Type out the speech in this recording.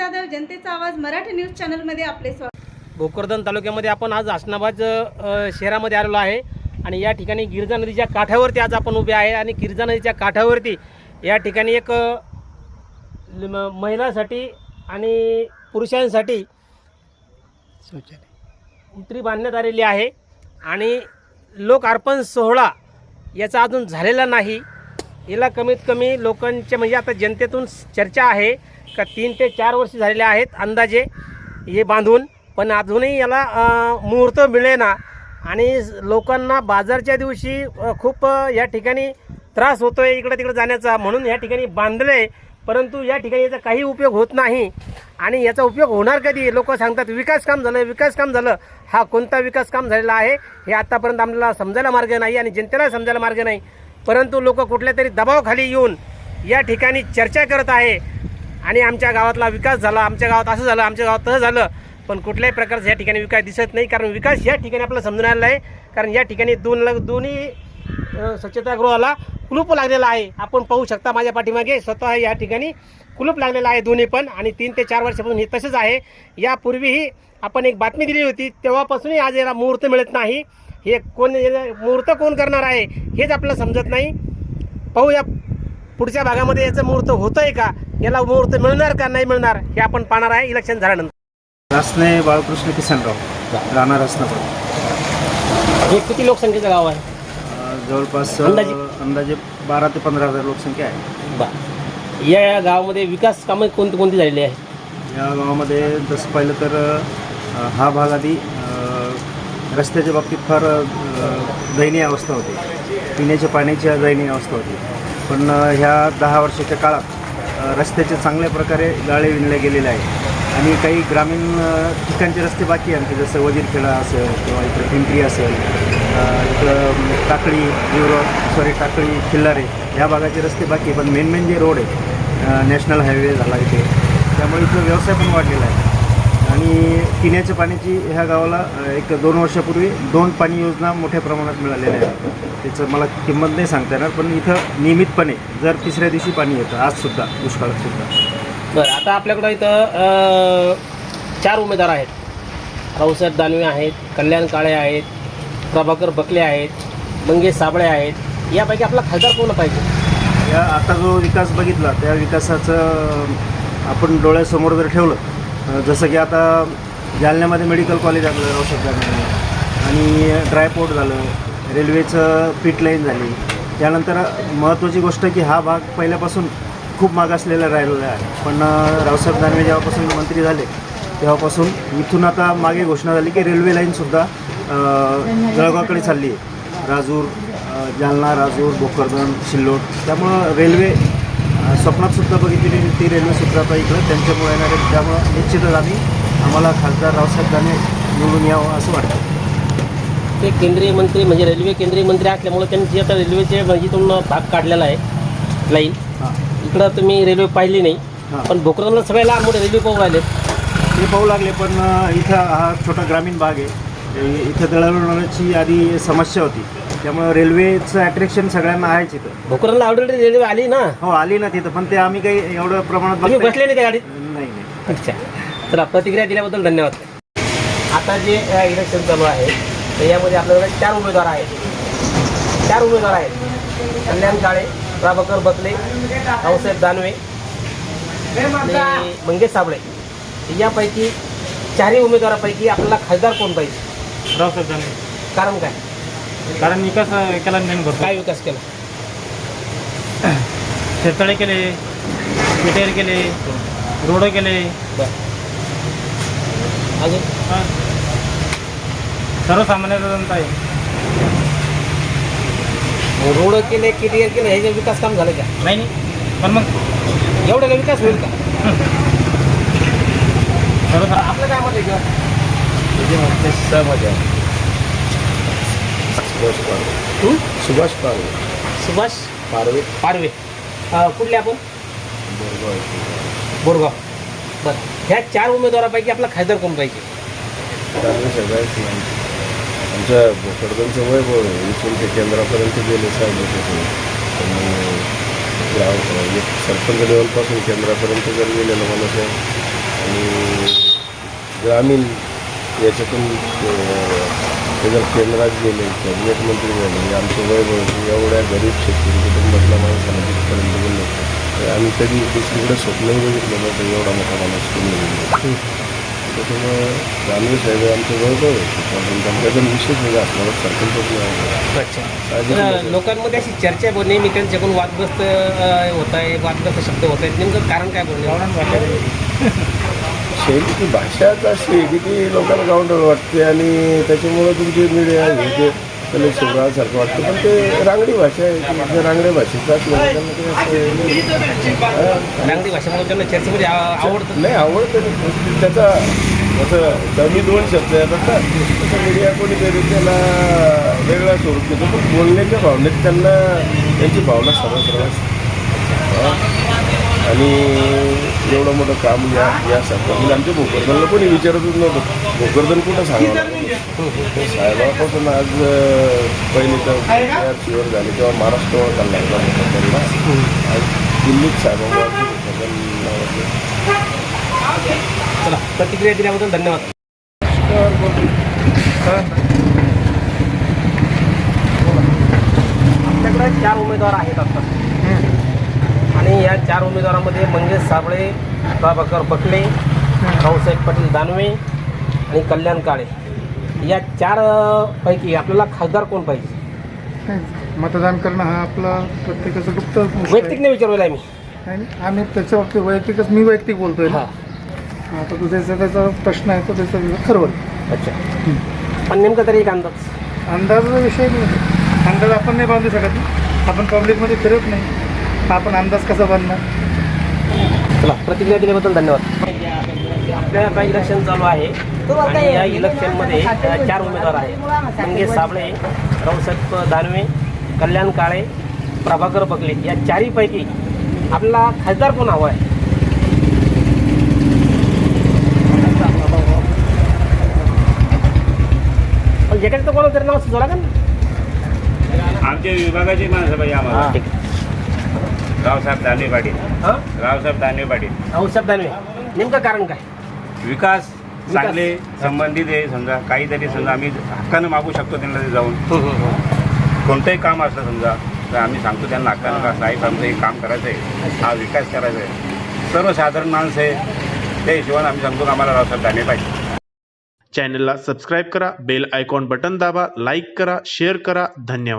जाधव जनतेचा आवाज मराठी न्यूज चॅनलमध्ये आपले स्वागत. भोकरदन तालुक्यामध्ये आपण आज आसनाबाद शहरामध्ये आलेलो आहे. आणि या ठिकाणी गिरजा नदीच्या काठावरती आज आपण उभे आहे आणि गिरजा नदीच्या काठावरती या ठिकाणी एक महिलांसाठी आणि पुरुषांसाठी उतरी बांधण्यात आलेली आहे. आणि लोक अर्पण सोहळा याचा अजून झालेला नाही. याला कमीत कमी लोकांच्या म्हणजे आता जनतेतून चर्चा आहे का तीन ते चार वर्ष झालेले आहेत अंदाजे हे बांधून पण अजूनही याला मुहूर्त मिळेना. आणि लोकांना बाजारच्या दिवशी खूप या ठिकाणी त्रास होतो आहे इकडं तिकडं जाण्याचा म्हणून या ठिकाणी बांधलं आहे परंतु या ठिकाणी याचा काही उपयोग होत नाही. आणि याचा उपयोग होणार कधी? लोक सांगतात विकास काम झालं विकास काम झालं. हा कोणता विकास काम झालेला आहे हे आतापर्यंत आपल्याला समजायला मार्ग नाही आणि जनतेला समजायला मार्ग नाही. परंतु लोक कुठल्या तरी दबावाखाली येऊन या ठिकाणी चर्चा करत आहे. आणि आमच्या गावातला विकास झाला आमच्या गावात असं झालं आमच्या गावात तसं झालं पण कुठल्याही प्रकारचा या ठिकाणी विकास दिसत नाही. कारण विकास या ठिकाणी आपल्याला समजून आलेला आहे. कारण या ठिकाणी दोन लाख दोन्ही स्वच्छतागृहाला कुलूप लागलेला आहे. आपण पाहू शकता माझ्या पाठीमागे स्वतः या ठिकाणी कुलूप लागलेला आहे दोन्ही पण. आणि तीन ते चार वर्षापासून हे तसंच आहे. यापूर्वीही आपण एक बातमी दिली होती तेव्हापासूनही आज याला मुहूर्त मिळत नाही. हे कोण मुहूर्त कोण करणार आहे हेच आपल्याला समजत नाही. पाहूया पुढच्या भागामध्ये याचं मुहूर्त होतं आहे का? याला मुहूर्त मिळणार का नाही मिळणार हे आपण पाहणार आहे इलेक्शन झाल्यानंतर. रासने बाळकृष्ण किसनराव राहणार हे किती लोकसंख्येचं गाव आहे? जवळपास अंदाजे? अंदाजे बारा ते पंधरा हजार लोकसंख्या आहे. बरं. या गावामध्ये विकास कामं कोणती कोणती झालेली आहे या गावामध्ये तसं पाहिलं तर हा भाग आधी रस्त्याच्या बाबतीत फार दयनीय अवस्था होती. पिण्याच्या पाण्याची दयनीय अवस्था होती. पण ह्या दहा वर्षाच्या काळात रस्त्याचे चांगल्या प्रकारे गाळे विणले गेलेले आहे आणि काही ग्रामीण ठिकाणचे रस्ते बाकी आणखी जसं वजीरखेडा असेल किंवा इकडे पिंपरी असेल इकडं टाकळी युरो सॉरी टाकळी खिल्लारे ह्या भागाचे रस्ते बाकी आहे पण मेन मेन जे रोड आहे. नॅशनल हायवे झाला इथे. त्यामुळे इथं व्यवसाय पण वाढलेला आहे. आणि पिण्याच्या पाण्याची ह्या गावाला एक दोन वर्षापूर्वी दोन पाणी योजना मोठ्या प्रमाणात मिळालेल्या आहेत. त्याचं मला किंमत नाही सांगता येणार पण इथं नियमितपणे जर तिसऱ्या दिवशी पाणी येतं आजसुद्धा दुष्काळात सुद्धा. बरं आता आपल्याकडं इथं अ, चार उमेदवार आहेत. रावसाहेब दानवे आहेत कल्याण काळे आहेत प्रभाकर बकले आहेत मंगेश साबळे आहेत. यापैकी आपला खासदार कोण पाहिजे? या आता जो विकास बघितला त्या विकासाचं आपण डोळ्यासमोर जर ठेवलं जसं की आता जालन्यामध्ये मेडिकल कॉलेज आपलं औषध आणि ड्रायपोर्ट झालं रेल्वेचं पीट लाईन झाली. त्यानंतर महत्त्वाची गोष्ट की हा भाग पहिल्यापासून खूप मागासलेला राहिलेला आहे. पण रावसाहेब दानवे जेव्हापासून मंत्री झाले तेव्हापासून इथून आता मागे घोषणा झाली की रेल्वे लाईनसुद्धा जळगावकडे चालली आहे. राजूर जालना राजूर भोकरदन सिल्लोड त्यामुळं रेल्वे स्वप्नात सुद्धा बघितलेली ती रेल्वे सुद्धा आता इकडं. त्यांच्यामुळे येणार आहे त्यामुळं निश्चितच आम्ही आम्हाला खासदार रावसाहेब दानवे निवडून यावं असं वाटतं. ते केंद्रीय मंत्री म्हणजे रेल्वे केंद्रीय मंत्री असल्यामुळे त्यांची आता रेल्वेचे इथून भाग काढलेला आहे लाईन इकडं तुम्ही रेल्वे पाहिली नाही हां. पण भोकरदनला सगळे लहान मोठे रेल्वे पाहू राहिलेत ते पाहू लागले पण इथं हा छोटा ग्रामीण भाग आहे. इथं दळणवळणाची आधी समस्या होती. त्यामुळं रेल्वेचं अट्रॅक्शन सगळ्यांना आहेच इथं. भोकरदनला ऑलरेडी रेल्वे आली ना. हो आली ना तिथं पण ते आम्ही काही एवढं प्रमाणात तुम्ही बघता बसले नाही त्या गाडीत? नाही नाही. अच्छा. चला प्रतिक्रिया दिल्याबद्दल धन्यवाद. आता जे अ, इलेक्शन चालू आहे तर यामध्ये आपल्याकडे चार उमेदवार आहेत. चार उमेदवार आहेत. कल्याण काळे प्रभाकर बकले रावसाहेब दानवे आणि मंगेश साबळे. यापैकी चारही उमेदवारापैकी आपल्याला खासदार कोण पाहिजे? रावसाहेब दानवे. कारण काय? कारण विकास केला नाही भरपूर. काय विकास केला? शेततळे केले पिटेर केले रोड केले. अजून? हा. सर्वसामान्य जनता आहे. रोड केले किटियर केले हे जे विकास काम झालं का? नाही नाही. पण मग एवढं का विकास होईल का? सर्व आपलं काय मत आहे किंवा? सहमत आहे. सुभाष पारवे. तू सुभाष पारवे. सुभाष पारवे. पारवे. अ, कुठले आपण? बोरगाव बरं. ह्या चार उमेदवारापैकी आपला खासदार कोण पाहिजे? पारवे सगळ्याच माणसं. आमच्या भोकरदनचं वय बघ इथून ते केंद्रापर्यंत गेले साहेब लोकं. एक सरपंच लेवलपासून केंद्रापर्यंत जर गेलेलं माणूस आहे. आणि ग्रामीण याच्यातून अं, ते जर केंद्रात गेले कॅबिनेट मंत्री झाले आमचे वैभव एवढ्या गरीब शेतकरी कुटुंबातल्या माणसाला तिथपर्यंत गेलो तर आम्ही कधी दुसरीकडे स्वप्नही बघितलं नव्हतं एवढा मोठा माणूस कोणी गेलो. त्याच्यामुळं ग्रामीण साहेब आमचे वैभव आमच्याकडून विशेष म्हणजे असणार सरपंच नाही अच्छा. लोकांमध्ये अशी चर्चा आहे बुवा, नेहमी त्यांच्याकडून वादग्रस्त होत आहे वादग्रस्त शब्द होत आहेत. नेमकं कारण काय बोलणे शैली ती भाषाच अशी आहे की ती लोकांना गावंडळ वाटते आणि त्याच्यामुळं तुमची मीडिया हे ते त्याला शिवरासारखं वाटतं पण ते रांगडी भाषा आहे जे रांगड्या भाषेचं ते. रांगडी भाषेमुळे त्यांना चर्चेमध्ये आवडतं नाही आवडतं. त्याचा असं कमी दोन शब्द येतात ना तसं मीडिया कोणीतरी त्याला वेगळा स्वरूप देतो पण बोलण्याच्या भावनेत त्यांना त्यांची भावना सर्व सर्व आणि एवढं मोठं काम या यासारखं. म्हणजे आमच्या भोकरदनला कोणी विचारतच नव्हतं. भोकरदन कुठं? ते साहेबापासून आज पहिले तर शिवर झाले तेव्हा महाराष्ट्रावर चालला होता भोकरदनला. आज दिल्लीत साहेबांवर भोकरदन नावाचं. चला प्रतिक्रिया दिल्याबद्दल धन्यवाद. आपल्याकडे चार उमेदवार आहेत आता. आणि या चार उमेदवारांमध्ये मंगेश साबळे प्रभाकर बकले रावसाहेब पाटील दानवे आणि कल्याण काळे. या चार पैकी आपल्याला खासदार कोण पाहिजे? मतदान करणं हा आपला प्रत्येकाचा गुप्त. वैयक्तिक नाही विचारलेला आहे मी. आणि आम्ही त्याच्या बाबतीत वैयक्तिकच मी वैयक्तिक बोलतोय हां. आता तो त्याचा त्याचा प्रश्न आहे तो त्याचा ठरवल अच्छा. पण नेमकं तरी एक अंदाज. अंदाजाचा विषय नाही. अंदाज आपण नाही बांधू शकत ना. आपण पब्लिकमध्ये फिरत नाही. आपण अंदाज कसा बांधणार चला प्रतिक्रिया दिल्याबद्दल धन्यवाद. आपल्या आता इलेक्शन चालू आहे आणि या इलेक्शनमध्ये चार उमेदवार आहेत. मंगेश साबळे रावसाहेब दानवे कल्याण काळे प्रभाकर बगले या चारीपैकी आपल्याला खासदार कोण हवा आहे? पण तर कोणाचं तरी नाव सुचवा लागेल ना. आमच्या विभागाची माणसं पाहिजे आम्हाला. रावसाहेब दानवे पाटील. हां? रावसाहेब दानवे पाटील. रावसाहेब दानवे. नेमकं कारण काय? विकास चांगले संबंधित आहे समजा काहीतरी समजा आम्ही हक्कानं मागू शकतो त्यांना ते जाऊन. कोणतंही काम असलं समजा तर आम्ही सांगतो त्यांना हक्कानं का साहेब आमचं हे काम करायचं आहे हा विकास करायचा आहे सर्वसाधारण माणसं आहे त्या हिशोबाने आम्ही सांगतो की आम्हाला रावसाहेब दानवे पाहिजे. चॅनलला सबस्क्राईब करा बेल आयकॉन बटन दाबा लाईक करा शेअर करा. धन्यवाद.